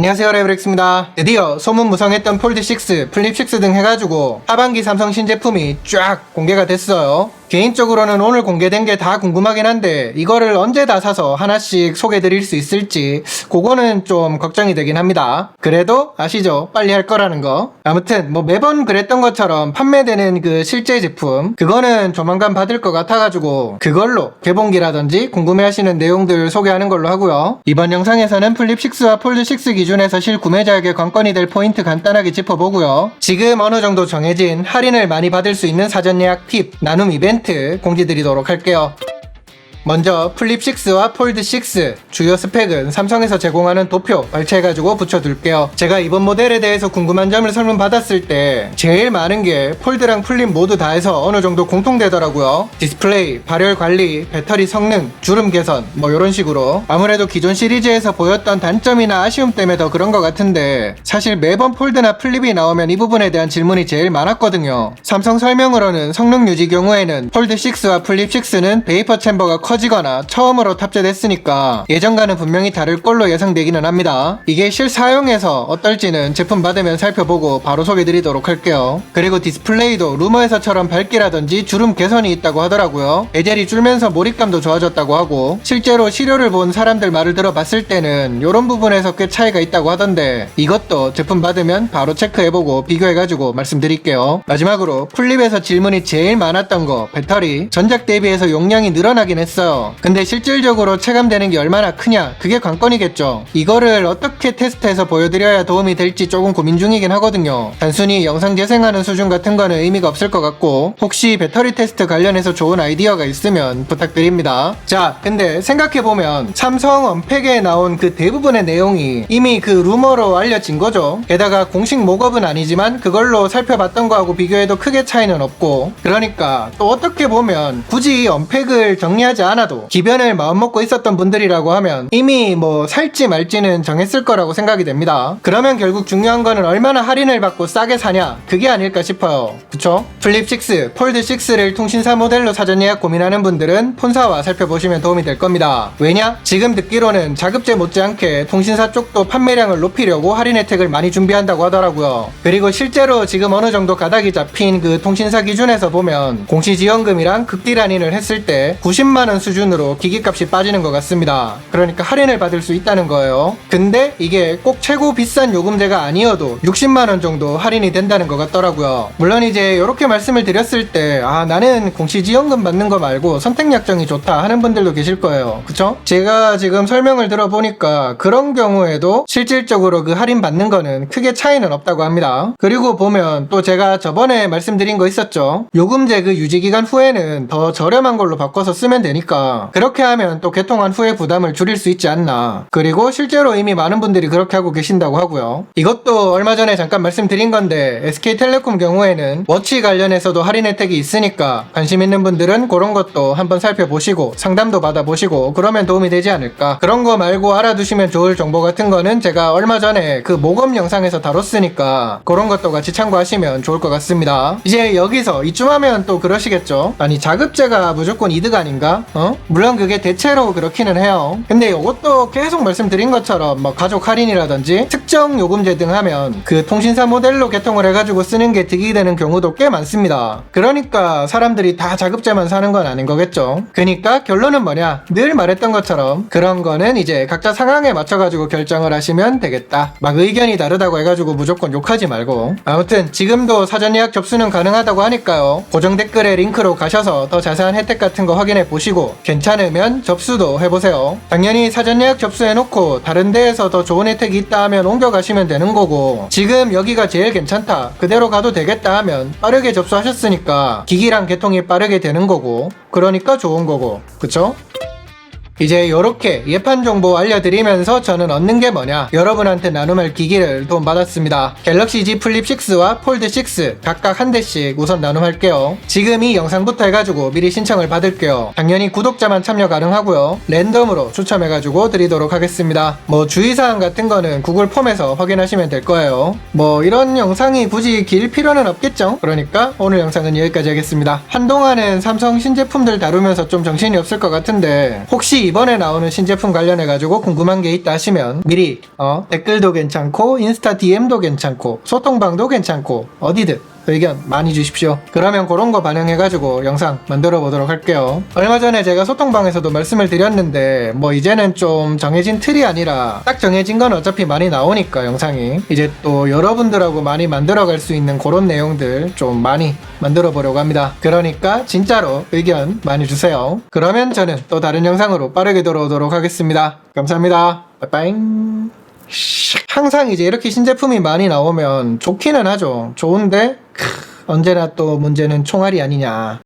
안녕하세요 레브렉스입니다. 드디어 소문무성했던 폴드6, 플립6 등 해가지고 하반기 삼성 신제품이 쫙 공개가 됐어요. 개인적으로는 오늘 공개된 게 다 궁금하긴 한데 이거를 언제 다 사서 하나씩 소개드릴 수 있을지 그거는 좀 걱정이 되긴 합니다. 그래도 아시죠? 빨리 할 거라는 거. 아무튼 뭐 매번 그랬던 것처럼 판매되는 그 실제 제품 그거는 조만간 받을 것 같아가지고 그걸로 개봉기라든지 궁금해하시는 내용들 소개하는 걸로 하고요. 이번 영상에서는 플립6와 폴드6 기준 에서 실구매자에게 관건이 될 포인트 간단하게 짚어보고요. 지금 어느 정도 정해진 할인을 많이 받을 수 있는 사전 예약 팁 나눔 이벤트 공지 드리도록 할게요 먼저 플립6와 폴드6 주요 스펙은 삼성에서 제공하는 도표 발췌해가지고 붙여둘게요. 제가 이번 모델에 대해서 궁금한 점을 설문받았을 때 제일 많은 게 폴드랑 플립 모두 다 해서 어느 정도 공통되더라고요. 디스플레이, 발열 관리, 배터리 성능, 주름 개선 뭐 이런 식으로. 아무래도 기존 시리즈에서 보였던 단점이나 아쉬움 때문에 더 그런 것 같은데 사실 매번 폴드나 플립이 나오면 이 부분에 대한 질문이 제일 많았거든요. 삼성 설명으로는 성능 유지 경우에는 폴드6와 플립6는 베이퍼 챔버가 커지거나 처음으로 탑재됐으니까 예전과는 분명히 다를 걸로 예상되기는 합니다. 이게 실사용에서 어떨지는 제품 받으면 살펴보고 바로 소개드리도록 할게요. 그리고 디스플레이도 루머에서처럼 밝기라든지 주름 개선이 있다고 하더라고요. 베젤이 줄면서 몰입감도 좋아졌다고 하고 실제로 시료를 본 사람들 말을 들어봤을 때는 이런 부분에서 꽤 차이가 있다고 하던데 이것도 제품 받으면 바로 체크해보고 비교해가지고 말씀드릴게요. 마지막으로 플립에서 질문이 제일 많았던 거 배터리 전작 대비해서 용량이 늘어나긴 했어 요. 근데 실질적으로 체감되는 게 얼마나 크냐 그게 관건이겠죠. 이거를 어떻게 테스트해서 보여드려야 도움이 될지 조금 고민 중이긴 하거든요. 단순히 영상 재생하는 수준 같은 거는 의미가 없을 것 같고 혹시 배터리 테스트 관련해서 좋은 아이디어가 있으면 부탁드립니다. 자 근데 생각해보면 삼성 언팩에 나온 그 대부분의 내용이 이미 그 루머로 알려진 거죠. 게다가 공식 목업은 아니지만 그걸로 살펴봤던 거하고 비교해도 크게 차이는 없고 그러니까 또 어떻게 보면 굳이 언팩을 정리하지 않아도 기변을 마음먹고 있었던 분들이라고 하면 이미 뭐 살지 말지는 정했을 거라고 생각이 됩니다. 그러면 결국 중요한 거는 얼마나 할인을 받고 싸게 사냐 그게 아닐까 싶어요. 그쵸? 플립6, 폴드6를 통신사 모델로 사전 예약 고민하는 분들은 폰사와 살펴보시면 도움이 될 겁니다. 왜냐? 지금 듣기로는 자급제 못지않게 통신사 쪽도 판매량을 높이려고 할인 혜택을 많이 준비한다고 하더라고요. 그리고 실제로 지금 어느 정도 가닥이 잡힌 그 통신사 기준에서 보면 공시지원금이랑 극딜 할인을 했을 때 90만원 수준으로 기기값이 빠지는 것 같습니다. 그러니까 할인을 받을 수 있다는 거예요. 근데 이게 꼭 최고 비싼 요금제가 아니어도 60만원 정도 할인이 된다는 것 같더라고요. 물론 이제 이렇게 말씀을 드렸을 때, 아, 나는 공시지원금 받는 거 말고 선택약정이 좋다 하는 분들도 계실 거예요. 그쵸? 제가 지금 설명을 들어보니까 그런 경우에도 실질적으로 그 할인 받는 거는 크게 차이는 없다고 합니다. 그리고 보면 또 제가 저번에 말씀드린 거 있었죠. 요금제 그 유지기간 후에는 더 저렴한 걸로 바꿔서 쓰면 되니까 그렇게 하면 또 개통한 후에 부담을 줄일 수 있지 않나. 그리고 실제로 이미 많은 분들이 그렇게 하고 계신다고 하고요. 이것도 얼마 전에 잠깐 말씀드린 건데 SK텔레콤 경우에는 워치 관련해서도 할인 혜택이 있으니까 관심 있는 분들은 그런 것도 한번 살펴보시고 상담도 받아보시고 그러면 도움이 되지 않을까. 그런 거 말고 알아두시면 좋을 정보 같은 거는 제가 얼마 전에 그 모검 영상에서 다뤘으니까 그런 것도 같이 참고하시면 좋을 것 같습니다. 이제 여기서 이쯤 하면 또 그러시겠죠? 아니 자급제가 무조건 이득 아닌가? 어? 물론 그게 대체로 그렇기는 해요. 근데 이것도 계속 말씀드린 것처럼 뭐 가족 할인이라든지 특정 요금제 등 하면 그 통신사 모델로 개통을 해가지고 쓰는 게 득이 되는 경우도 꽤 많습니다. 그러니까 사람들이 다 자급제만 사는 건 아닌 거겠죠. 그러니까 결론은 뭐냐? 늘 말했던 것처럼 그런 거는 이제 각자 상황에 맞춰가지고 결정을 하시면 되겠다. 막 의견이 다르다고 해가지고 무조건 욕하지 말고. 아무튼 지금도 사전 예약 접수는 가능하다고 하니까요. 고정 댓글에 링크로 가셔서 더 자세한 혜택 같은 거 확인해 보시고 괜찮으면 접수도 해보세요. 당연히 사전 예약 접수해놓고 다른 데에서 더 좋은 혜택이 있다 하면 옮겨가시면 되는 거고 지금 여기가 제일 괜찮다 그대로 가도 되겠다 하면 빠르게 접수하셨으니까 기기랑 개통이 빠르게 되는 거고 그러니까 좋은 거고 그쵸? 이제 이렇게 예판 정보 알려드리면서 저는 얻는 게 뭐냐 여러분한테 나눔할 기기를 도움받았습니다. 갤럭시 Z 플립 6와 폴드 6 각각 한 대씩 우선 나눔할게요. 지금 이 영상부터 해가지고 미리 신청을 받을게요. 당연히 구독자만 참여 가능하고요. 랜덤으로 추첨해가지고 드리도록 하겠습니다. 뭐 주의사항 같은 거는 구글 폼에서 확인하시면 될 거예요. 뭐 이런 영상이 굳이 길 필요는 없겠죠? 그러니까 오늘 영상은 여기까지 하겠습니다. 한동안은 삼성 신제품들 다루면서 좀 정신이 없을 것 같은데 혹시 이번에 나오는 신제품 관련해 가지고 궁금한 게 있다 하시면 미리 어, 댓글도 괜찮고 인스타 DM도 괜찮고 소통방도 괜찮고 어디든 의견 많이 주십시오. 그러면 그런 거 반영해가지고 영상 만들어 보도록 할게요. 얼마 전에 제가 소통방에서도 말씀을 드렸는데 뭐 이제는 좀 정해진 틀이 아니라 딱 정해진 건 어차피 많이 나오니까 영상이 이제 또 여러분들하고 많이 만들어 갈 수 있는 그런 내용들 좀 많이 만들어 보려고 합니다. 그러니까 진짜로 의견 많이 주세요. 그러면 저는 또 다른 영상으로 빠르게 돌아오도록 하겠습니다. 감사합니다. 빠이빠이. 항상 이제 이렇게 신제품이 많이 나오면 좋기는 하죠. 좋은데 크, 언제나 또 문제는 총알이 아니냐.